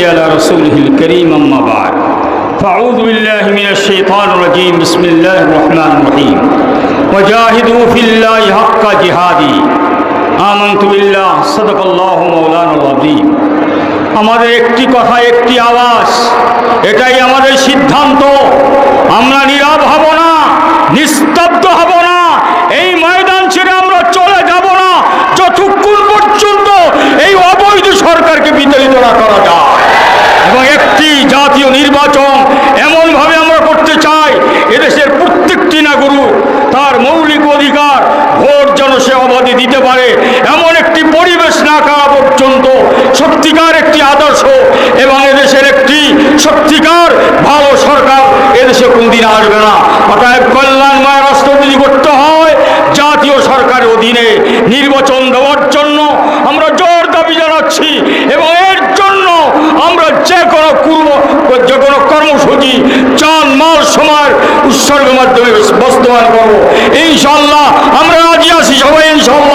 على رسوله الكريم أما بعد فأعوذ بالله من الشيطان الرجيم بسم الله الرحمن الرحيم وجاهدوا في الله حق جهادي آمنت بالله صدق الله مولانا العظيم আমাদের একটি কথা একটি আওয়াজ এটাই আমাদের সিদ্ধান্ত আমরা নীরব হব না নিস্তব্ধ হব না এই জাতীয় নির্বাচন এমনভাবে আমরা করতে চাই, এদেশের প্রত্যেকটি নাগরু তার মৌলিক অধিকার ভোট যেন সে অবাধে দিতে পারে। এমন একটি পরিবেশ না করা পর্যন্ত সত্যিকার একটি আদর্শ এবং এদেশের একটি সত্যিকার ভালো সরকার এদেশে কোনদিন আসবে না। অতএব কল্যাণময় মাধ্যমে বাস্তবায়ন করব। ইনশাল্লাহ